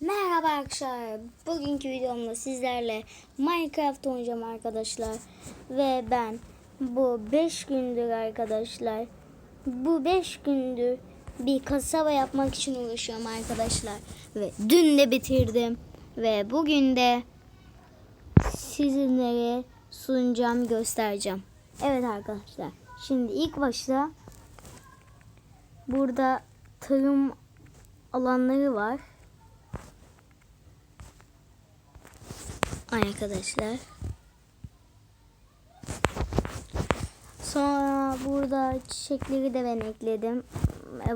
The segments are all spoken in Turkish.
Merhaba arkadaşlar. Bugünkü videomda sizlerle Minecraft oynayacağım arkadaşlar. Ve ben bu 5 gündür arkadaşlar. Bu 5 gündür bir kasaba yapmak için uğraşıyorum arkadaşlar. Ve dün de bitirdim. Ve bugün de sizinlere sunacağım, göstereceğim. Evet arkadaşlar. Şimdi ilk başta burada tarım alanları var. Arkadaşlar. Sonra burada çiçekleri de ben ekledim.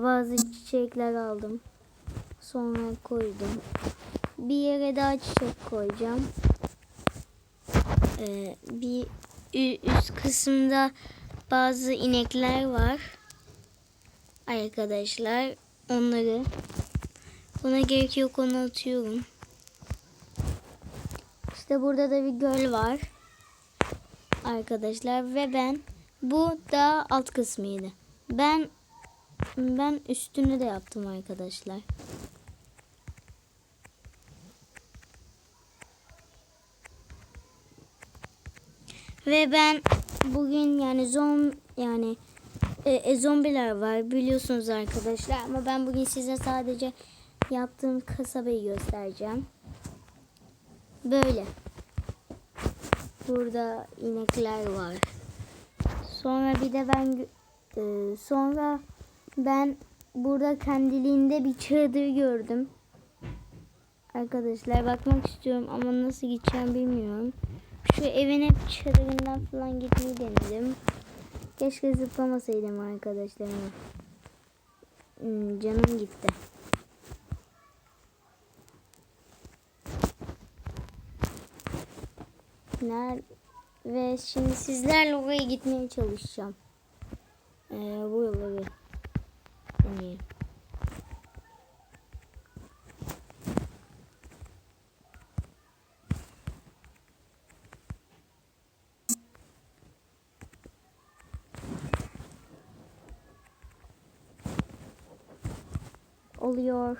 Bazı çiçekler aldım. Sonra koydum. Bir yere daha çiçek koyacağım. Ee, bir üst kısımda bazı inekler var. Arkadaşlar onları buna gerek yok onu atıyorum. İşte burada da bir göl var. Arkadaşlar ve ben bu da alt kısmıydı. Ben ben üstünü de yaptım arkadaşlar. Ve ben bugün yani zom yani e, e, zombiler var biliyorsunuz arkadaşlar ama ben bugün size sadece yaptığım kasabayı göstereceğim. Böyle. Burada inekler var. Sonra bir de ben e, sonra ben burada kendiliğinde bir çadır gördüm. Arkadaşlar bakmak istiyorum ama nasıl gideceğim bilmiyorum. Şu evin hep çadırından falan gitmeyi denedim. Keşke zıplamasaydım arkadaşlar. Hmm, canım gitti. Ner ve şimdi sizlerle oraya gitmeye çalışacağım. Ee, bu yolları deneyelim. Oluyor.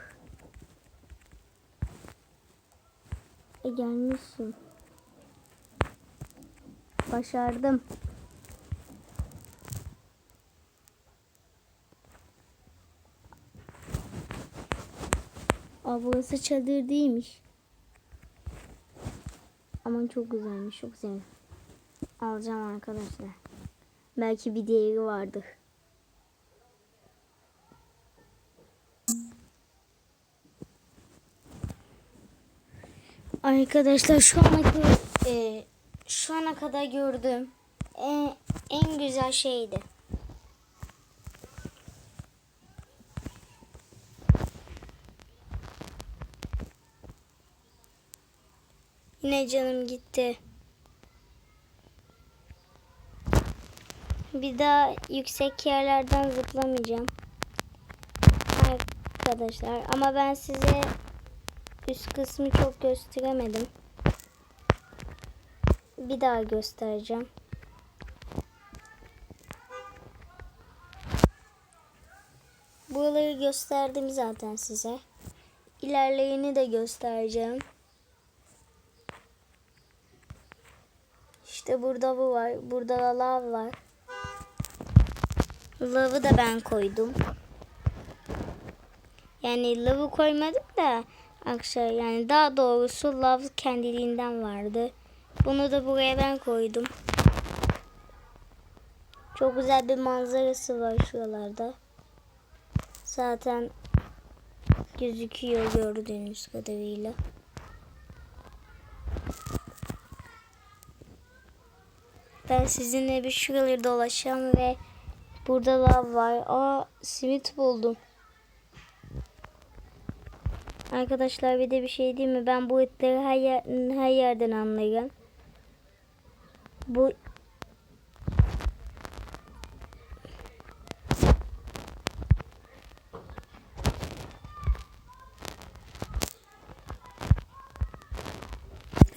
E gelmişsin. Başardım. Aa, çadır değilmiş. Aman çok güzelmiş. Çok güzel. Alacağım arkadaşlar. Belki bir diğeri vardır. Arkadaşlar şu kadar e, şu ana kadar gördüğüm en, en güzel şeydi. Yine canım gitti. Bir daha yüksek yerlerden zıplamayacağım. Arkadaşlar ama ben size üst kısmı çok gösteremedim. Bir daha göstereceğim. Buraları gösterdim zaten size. İlerleyeni de göstereceğim. İşte burada bu var. Burada da lav var. Lavı da ben koydum. Yani lavı koymadım da akşam yani daha doğrusu lav kendiliğinden vardı. Bunu da buraya ben koydum. Çok güzel bir manzarası var şuralarda. Zaten gözüküyor gördüğünüz kadarıyla. Ben sizinle bir şuraları dolaşacağım ve burada lav var. Aa simit buldum. Arkadaşlar bir de bir şey değil mi? Ben bu etleri her, yer, her yerden anlarım. Bu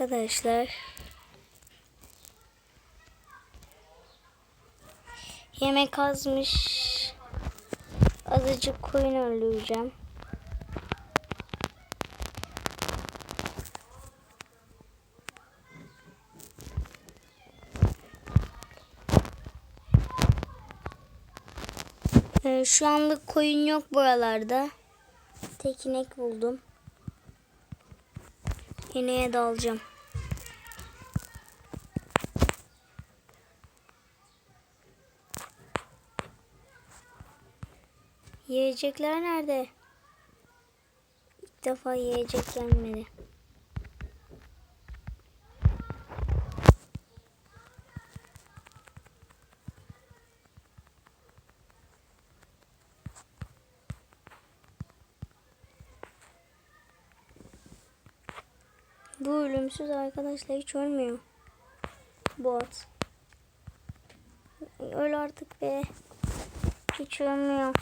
Arkadaşlar Yemek azmış. Azıcık koyun öldüreceğim. Ee, şu anlık koyun yok buralarda. Tek inek buldum. İneğe dalacağım. Yiyecekler nerede? İlk defa yiyecek gelmedi. Ölümsüz arkadaşlar hiç ölmüyor. Bu at. Öl artık be. Hiç ölmüyor.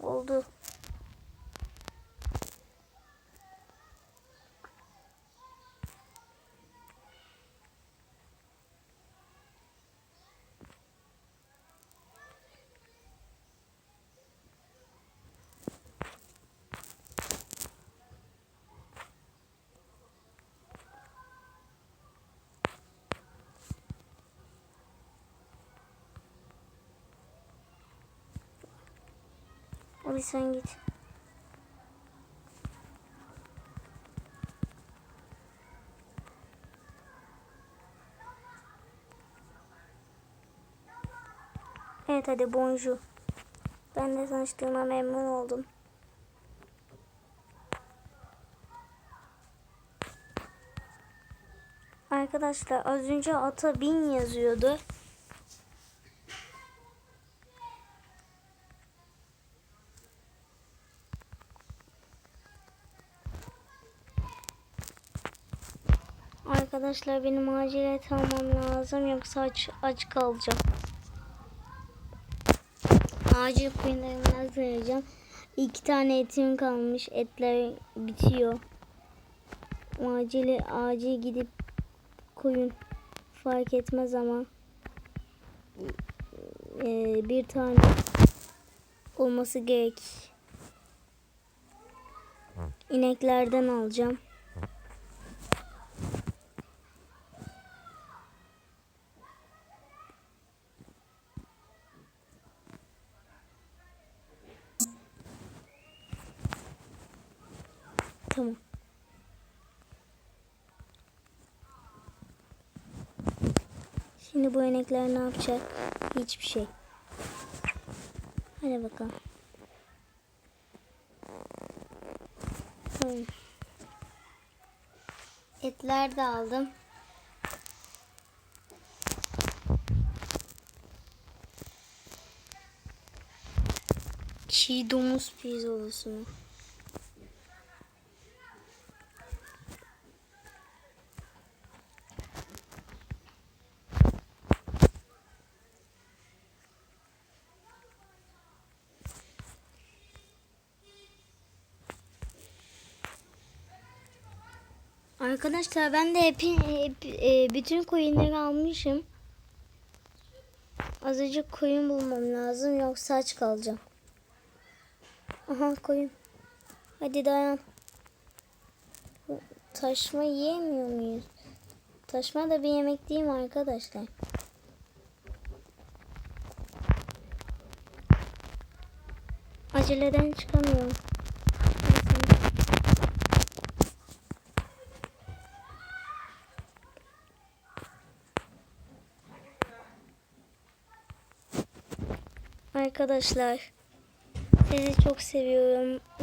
Oldu. Hadi sen git. Evet hadi bonjour. Ben de tanıştığıma memnun oldum. Arkadaşlar az önce ata bin yazıyordu. Arkadaşlar benim acil et almam lazım yoksa aç, aç kalacağım. Acil koyunlarımdan sayacağım. İki tane etim kalmış. Etler bitiyor. Acil, acil gidip koyun fark etmez ama ee, bir tane olması gerek. İneklerden alacağım. Şimdi bu inekler ne yapacak? Hiçbir şey. Hadi bakalım. Etler de aldım. Çiğ domuz pirzolası Arkadaşlar ben de hep, hep e, bütün koyunları almışım. Azıcık koyun bulmam lazım yoksa aç kalacağım. Aha koyun. Hadi dayan. Taşma yiyemiyor muyuz? Taşma da bir yemek değil mi arkadaşlar? Aceleden çıkamıyorum. Arkadaşlar sizi çok seviyorum.